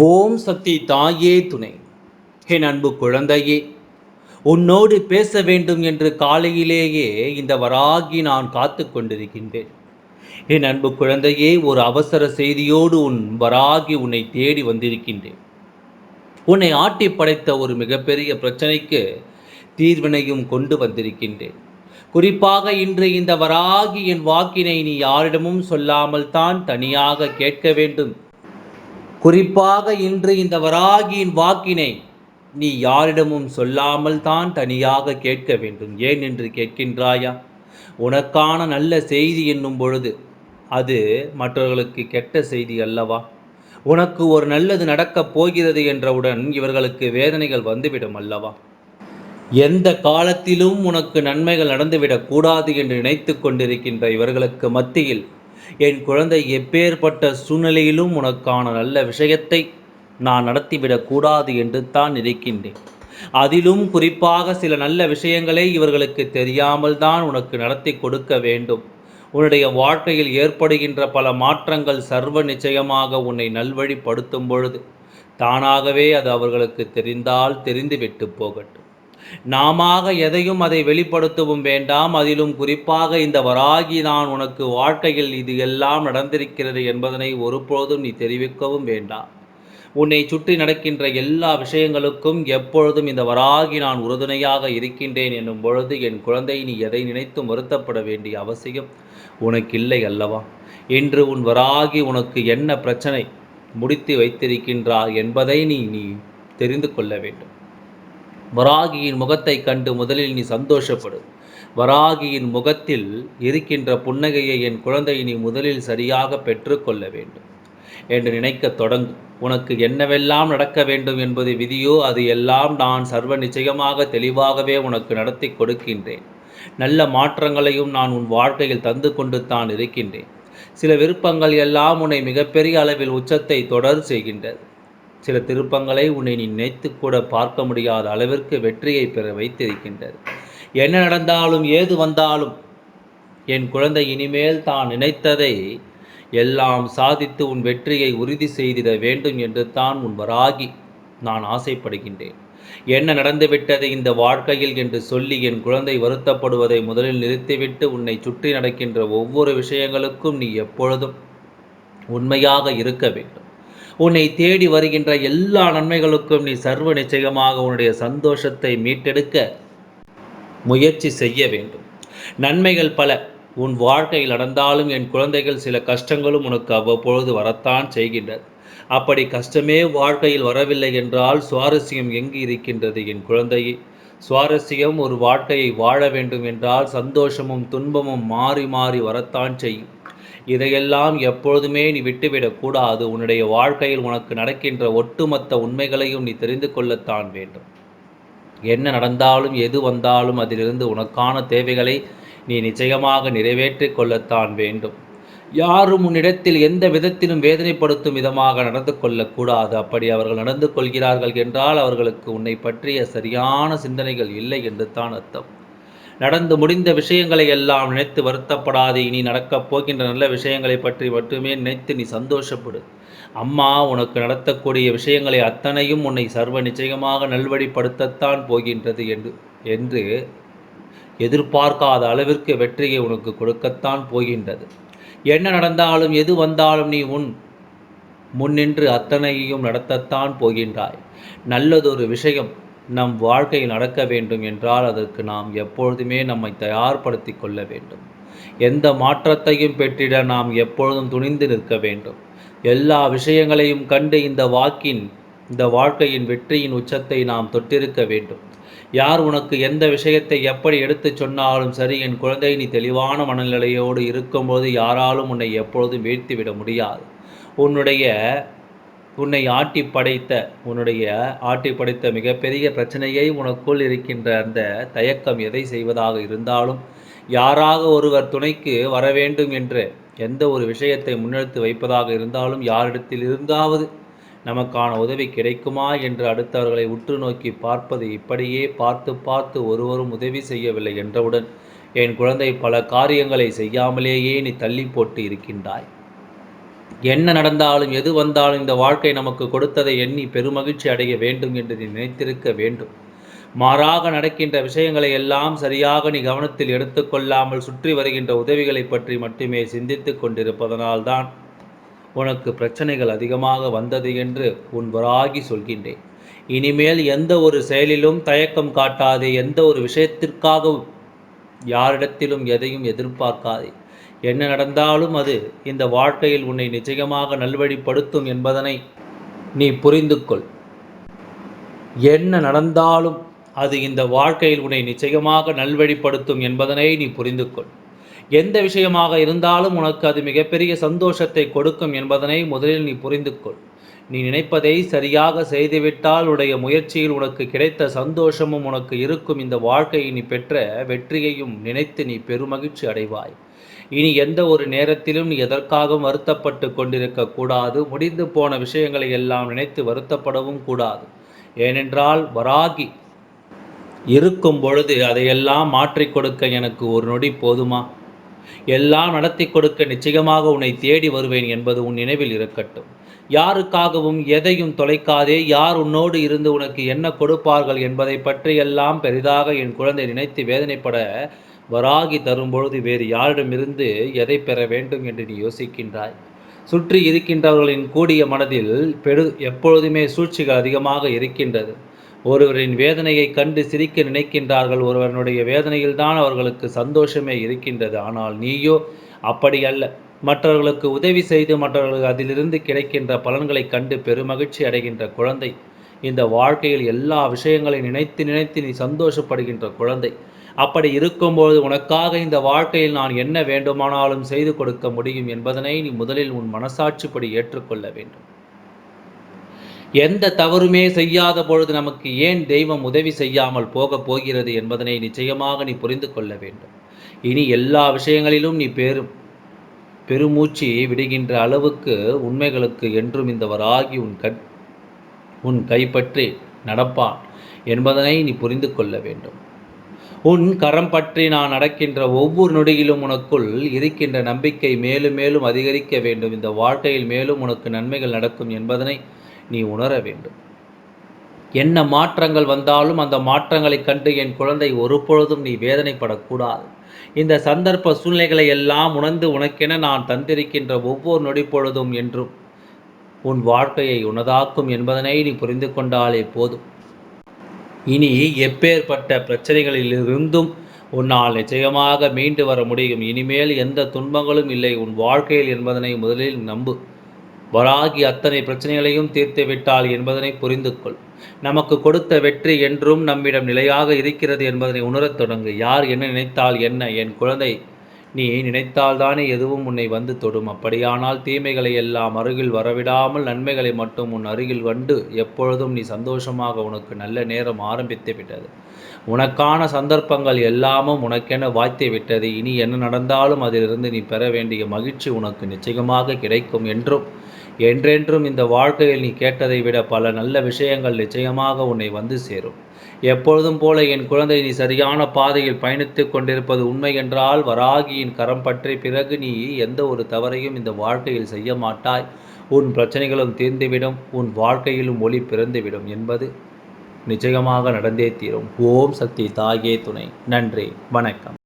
ஓம் சக்தி தாயே துணை. என் அன்பு குழந்தையே உன்னோடு பேச வேண்டும் என்று காலையிலேயே இந்த வராகி நான் காத்து கொண்டிருக்கின்றேன். என் அன்பு குழந்தையே ஒரு அவசர செய்தியோடு உன் வராகி உன்னை தேடி வந்திருக்கின்றேன். உன்னை ஆட்டி படைத்த ஒரு மிகப்பெரிய பிரச்சனைக்கு தீர்வினையும் கொண்டு வந்திருக்கின்றேன். குறிப்பாக இன்று இந்த வராகி என் வாக்கினை நீ யாரிடமும் சொல்லாமல் தான் தனியாக கேட்க வேண்டும். குறிப்பாக இன்று இந்த வராகியின் வாக்கினை நீ யாரிடமும் சொல்லாமல் தான் தனியாக கேட்க வேண்டும். ஏன் என்று கேட்கின்றாயா? உனக்கான நல்ல செய்தி என்னும் பொழுது அது மற்றவர்களுக்கு கெட்ட செய்தி அல்லவா? உனக்கு ஒரு நல்லது நடக்கப் போகிறது என்றவுடன் இவர்களுக்கு வேதனைகள் வந்துவிடும் அல்லவா? எந்த காலத்திலும் உனக்கு நன்மைகள் நடந்துவிடக்கூடாது என்று நினைத்து கொண்டிருக்கின்ற இவர்களுக்கு மத்தியில் என் குழந்தை எப்பேற்பட்ட சூழ்நிலையிலும் உனக்கான நல்ல விஷயத்தை நான் நடத்திவிடக்கூடாது என்று தான் இருக்கின்றேன் அதிலும் குறிப்பாக சில நல்ல விஷயங்களை இவர்களுக்கு தெரியாமல் தான் உனக்கு நடத்தி கொடுக்க வேண்டும். உன்னுடைய வாழ்க்கையில் ஏற்படுகின்ற பல மாற்றங்கள் சர்வ நிச்சயமாக உன்னை நல்வழிப்படுத்தும் பொழுது தானாகவே அது அவர்களுக்கு தெரிந்தால் தெரிந்துவிட்டு போகட்டும். நாம எதையும் அதை வெளிப்படுத்தவும் வேண்டாம். அதிலும் குறிப்பாக இந்த வராகி நான் உனக்கு வாழ்க்கையில் இது எல்லாம் நடந்திருக்கிறது என்பதனை ஒருபொழுதும் நீ தெரிவிக்கவும் வேண்டாம். உன்னை சுற்றி நடக்கின்ற எல்லா விஷயங்களுக்கும் எப்பொழுதும் இந்த வராகி நான் உறுதுணையாக இருக்கின்றேன் என்னும் பொழுது என் குழந்தை நீ எதை நினைத்தும் வருத்தப்பட வேண்டிய அவசியம் உனக்கு இல்லை அல்லவா? இன்று உன் வராகி உனக்கு என்ன பிரச்சனை முடித்து வைத்திருக்கின்றார் என்பதை நீ நீ தெரிந்து கொள்ள வேண்டும். வராகியின் முகத்தை கண்டு முதலில் நீ சந்தோஷப்படு. வராகியின் முகத்தில் இருக்கின்ற புன்னகையை என் குழந்தை நீ முதலில் சரியாக பெற்றுக்கொள்ள வேண்டும் என்று நினைக்க தொடங்கும் உனக்கு என்னவெல்லாம் நடக்க வேண்டும் என்பது விதியோ அது எல்லாம் நான் சர்வ நிச்சயமாக தெளிவாகவே உனக்கு நடத்தி கொடுக்கின்றேன். நல்ல மாற்றங்களையும் நான் உன் வாழ்க்கையில் தந்து கொண்டு தான் இருக்கின்றேன். சில விருப்பங்கள் எல்லாம் உன்னை மிகப்பெரிய அளவில் உச்சத்தை தொடர் செய்கின்றது சில திருப்பங்களை உன்னை நீ நினைத்து கூட பார்க்க முடியாத அளவிற்கு வெற்றியை பெற வைத்திருக்கின்றது. என்ன நடந்தாலும் ஏது வந்தாலும் என் குழந்தை இனிமேல் தான் நினைத்ததை எல்லாம் சாதித்து உன் வெற்றியை உறுதி செய்திட வேண்டும் என்று தான் உன் வராகி நான் ஆசைப்படுகின்றேன். என்ன நடந்துவிட்டது இந்த வாழ்க்கையில் என்று சொல்லி என் குழந்தை வருத்தப்படுவதை முதலில் நிறுத்திவிட்டு உன்னை சுற்றி நடக்கின்ற ஒவ்வொரு விஷயங்களுக்கும் நீ எப்பொழுதும் உண்மையாக இருக்க வேண்டும். உன்னை தேடி வருகின்ற எல்லா நன்மைகளுக்கும் நீ சர்வ நிச்சயமாக உன்னுடைய சந்தோஷத்தை மீட்டெடுக்க முயற்சி செய்ய வேண்டும். நன்மைகள் பல. உன் வாழ்க்கையில் நடந்தாலும் என் குழந்தைகள் சில கஷ்டங்களும் உனக்கு அவ்வப்பொழுது வரத்தான் செய்கின்றது அப்படி கஷ்டமே வாழ்க்கையில் வரவில்லை என்றால் சுவாரஸ்யம் எங்கு இருக்கின்றது என் குழந்தையை? சுவாரஸ்யம் ஒரு வாழ்க்கையை வாழ வேண்டும் என்றால் சந்தோஷமும் துன்பமும் மாறி மாறி வரத்தான் செய்யும். இதையெல்லாம் எப்பொழுதுமே நீ விட்டுவிடக்கூடாது உன்னுடைய வாழ்க்கையில் உனக்கு நடக்கின்ற ஒட்டுமொத்த உண்மைகளையும் நீ தெரிந்து கொள்ளத்தான் வேண்டும். என்ன நடந்தாலும் எது வந்தாலும் அதிலிருந்து உனக்கான தேவைகளை நீ நிச்சயமாக நிறைவேற்றி கொள்ளத்தான் வேண்டும். யாரும் உன்னிடத்தில் எந்த விதத்திலும் வேதனைப்படுத்தும் விதமாக நடந்து கொள்ளக்கூடாது அப்படி அவர்கள் நடந்து கொள்கிறார்கள் என்றால் அவர்களுக்கு உன்னை பற்றிய சரியான சிந்தனைகள் இல்லை என்று தான் அர்த்தம். நடந்து முடிந்த விஷயங்களை எல்லாம் நினைத்து வருத்தப்படாது இனி நடக்கப் போகின்ற நல்ல விஷயங்களை பற்றி மட்டுமே நினைத்து நீ சந்தோஷப்படு. அம்மா உனக்கு நடத்தக்கூடிய விஷயங்களை அத்தனையும் உன்னை சர்வ நிச்சயமாக நல்வழிப்படுத்தத்தான் போகின்றது என்று என்று எதிர்பார்க்காத அளவிற்கு வெற்றியை உனக்கு கொடுக்கத்தான் போகின்றது. என்ன நடந்தாலும் எது வந்தாலும் நீ உன் முன்னின்று அத்தனையையும் நடத்தத்தான் போகின்றாய். நல்லதொரு விஷயம் நம் வாழ்க்கையில் நடக்க வேண்டும் என்றால் அதற்கு நாம் எப்பொழுதுமே நம்மை தயார்படுத்தி கொள்ள வேண்டும். எந்த மாற்றத்தையும் பெற்றிட நாம் எப்பொழுதும் துணிந்து நிற்க வேண்டும். எல்லா விஷயங்களையும் கண்டு இந்த வாக்கின் இந்த வாழ்க்கையின் வெற்றியின் உச்சத்தை நாம் தொட்டிருக்க வேண்டும். யார் உனக்கு எந்த விஷயத்தை எப்படி எடுத்து சொன்னாலும் சரி என் குழந்தை நீ தெளிவான மனநிலையோடு இருக்கும்போது யாராலும் உன்னை எப்பொழுதும் வீழ்த்திவிட முடியாது. உன்னுடைய உன்னை ஆட்டி படைத்த உன்னுடைய ஆட்டி படைத்த மிகப்பெரிய பிரச்சனையை உனக்குள் இருக்கின்ற அந்த தயக்கம் எதை செய்வதாக இருந்தாலும் யாராக ஒருவர் துணைக்கு வர வேண்டும் என்று எந்த ஒரு விஷயத்தை முன்னெடுத்து வைப்பதாக இருந்தாலும் யாரிடத்தில் இருந்தாவது நமக்கான உதவி கிடைக்குமா என்று அடுத்தவர்களை உற்று நோக்கி பார்ப்பது இப்படியே பார்த்து பார்த்து ஒருவரும் உதவி செய்யவில்லை என்றவுடன் என் குழந்தை பல காரியங்களை செய்யாமலேயே நீ தள்ளி போட்டு இருக்கின்றாய். என்ன நடந்தாலும் எது வந்தாலும் இந்த வாழ்க்கை நமக்கு கொடுத்ததை எண்ணி பெருமகிழ்ச்சி அடைய வேண்டும் என்று நீ நினைத்திருக்க வேண்டும். மாறாக நடக்கின்ற விஷயங்களை எல்லாம் சரியாக நீ கவனத்தில் எடுத்துக்கொள்ளாமல் சுற்றி வருகின்ற உதவிகளை பற்றி மட்டுமே சிந்தித்து கொண்டிருப்பதனால்தான் உனக்கு பிரச்சனைகள் அதிகமாக வந்தது என்று உன் வராகி சொல்கின்றேன். இனிமேல் எந்த ஒரு செயலிலும் தயக்கம் காட்டாதே எந்த ஒரு விஷயத்திற்காகவும் யாரிடத்திலும் எதையும் எதிர்பார்க்காதே. என்ன நடந்தாலும் அது இந்த வாழ்க்கையில் உன்னை நிச்சயமாக நல்வழிப்படுத்தும் என்பதனை நீ புரிந்து கொள் என்ன நடந்தாலும் அது இந்த வாழ்க்கையில் உன்னை நிச்சயமாக நல்வழிப்படுத்தும் என்பதனை நீ புரிந்து கொள் எந்த விஷயமாக இருந்தாலும் உனக்கு அது மிகப்பெரிய சந்தோஷத்தை கொடுக்கும் என்பதனை முதலில் நீ புரிந்து கொள் நீ நினைப்பதை சரியாக செய்துவிட்டால் உடைய முயற்சியில் உனக்கு கிடைத்த சந்தோஷமும் உனக்கு இருக்கும் இந்த வாழ்க்கையை நீ பெற்ற வெற்றியையும் நினைத்து நீ பெருமகிழ்ச்சி அடைவாய். இனி எந்த ஒரு நேரத்திலும் நீ எதற்காகவும் வருத்தப்பட்டு கொண்டிருக்க கூடாது? முடிந்து போன விஷயங்களை எல்லாம் நினைத்து வருத்தப்படவும் கூடாது. ஏனென்றால் வராகி இருக்கும் பொழுது அதையெல்லாம் மாற்றி கொடுக்க எனக்கு ஒரு நொடி போதுமா? எல்லாம் நடத்தி கொடுக்க நிச்சயமாக உன்னை தேடி வருவேன் என்பது உன் நினைவில் இருக்கட்டும். யாருக்காகவும் எதையும் தொலைக்காதே. யார் உன்னோடு இருந்து உனக்கு என்ன கொடுப்பார்கள் என்பதை பற்றியெல்லாம் பெரிதாக என் குழந்தை நினைத்து வேதனைப்பட வராகி தரும்பொழுது வேறு யாரிடமிருந்து எதை பெற வேண்டும் என்று நீ யோசிக்கின்றாய்? சுற்றி இருக்கின்றவர்களின் கூடிய மனதில் பெரு எப்பொழுதுமே சூழ்ச்சிகள் அதிகமாக இருக்கின்றது. ஒருவரின் வேதனையை கண்டு சிரிக்க நினைக்கின்றார்கள். ஒருவனுடைய வேதனையில்தான் அவர்களுக்கு சந்தோஷமே இருக்கின்றது. ஆனால் நீயோ அப்படி அல்ல. மற்றவர்களுக்கு உதவி செய்து மற்றவர்களுக்கு அதிலிருந்து கிடைக்கின்ற பலன்களை கண்டு பெருமகிழ்ச்சி அடைகின்ற குழந்தை. இந்த வாழ்க்கையில் எல்லா விஷயங்களை நினைத்து நினைத்து நீ சந்தோஷப்படுகின்ற குழந்தை. அப்படி இருக்கும்போது உனக்காக இந்த வாழ்க்கையில் நான் என்ன வேண்டுமானாலும் செய்து கொடுக்க முடியும் என்பதனை நீ முதலில் உன் மனசாட்சிப்படி ஏற்றுக்கொள்ள வேண்டும். எந்த தவறுமே செய்யாத பொழுது நமக்கு ஏன் தெய்வம் உதவி செய்யாமல் போகப் போகிறது என்பதனை நிச்சயமாக நீ புரிந்து கொள்ள வேண்டும். இனி எல்லா விஷயங்களிலும் நீ பெரும் பெருமூச்சு விடுகின்ற அளவுக்கு உண்மைகளுக்கு என்றும் இந்த வராகி உன் கண் உன் கைப்பற்றி நடப்பான் என்பதனை நீ புரிந்து கொள்ள வேண்டும். உன் கரம் பற்றி நான் நடக்கின்ற ஒவ்வொரு நொடியிலும் உனக்குள் இருக்கின்ற நம்பிக்கை மேலும் மேலும் அதிகரிக்க வேண்டும். இந்த வாழ்க்கையில் மேலும் உனக்கு நன்மைகள் நடக்கும் என்பதனை நீ உணர வேண்டும். என்ன மாற்றங்கள் வந்தாலும் அந்த மாற்றங்களை கண்டு என் குழந்தை ஒரு பொழுதும் நீ வேதனைப்படக்கூடாது. இந்த சந்தர்ப்ப சூழ்நிலைகளை எல்லாம் உணர்ந்து உனக்கென நான் தந்திருக்கின்ற ஒவ்வொரு நொடி பொழுதும் என்றும் உன் வாழ்க்கையை உனதாக்கும் என்பதனை நீ புரிந்து கொண்டாலே போதும். இனி எப்பேற்பட்ட பிரச்சனைகளிலிருந்தும் உன்னால் நிச்சயமாக மீண்டு வர முடியும். இனிமேல் எந்த துன்பங்களும் இல்லை. உன் வாழ்க்கையில் என்பதனை முதலில் நம்பு. வராகி அத்தனை பிரச்சனைகளையும் தீர்த்து விட்டாள் என்பதனை புரிந்து கொள் நமக்கு கொடுத்த வெற்றி என்றும் நம்மிடம் நிலையாக இருக்கிறது என்பதனை உணரத் தொடங்கு. யார் என்ன நினைத்தால் என்ன? என் குழந்தை நீ நினைத்தால்தானே எதுவும் உன்னை வந்து தொடும். அப்படியானால் தீமைகளை எல்லாம் அருகில் வரவிடாமல் நன்மைகளை மட்டும் உன் அருகில் வந்து எப்பொழுதும் நீ சந்தோஷமாக உனக்கு நல்ல நேரம் ஆரம்பித்து விட்டது. உனக்கான சந்தர்ப்பங்கள் எல்லாமும் உனக்கென வாய்த்து விட்டது. இனி என்ன நடந்தாலும் அதிலிருந்து நீ பெற வேண்டிய மகிழ்ச்சி உனக்கு நிச்சயமாக கிடைக்கும் என்றும் என்றென்றும் இந்த வாழ்க்கையில் நீ கேட்டதை விட பல நல்ல விஷயங்கள் நிச்சயமாக உன்னை வந்து சேரும். எப்பொழுதும் போல என் குழந்தை நீ சரியான பாதையில் பயணித்து கொண்டிருப்பது உண்மை என்றால் வராகியின் கரம் பற்றி பிறகு நீ எந்த ஒரு தவறையும் இந்த வாழ்க்கையில் செய்ய மாட்டாய். உன் பிரச்சனைகளும் தீர்ந்துவிடும் உன் வாழ்க்கையிலும் ஒளி பிறந்துவிடும் என்பது நிச்சயமாக நடந்தே தீரும். ஓம் சக்தி தாயே துணை. நன்றி வணக்கம்.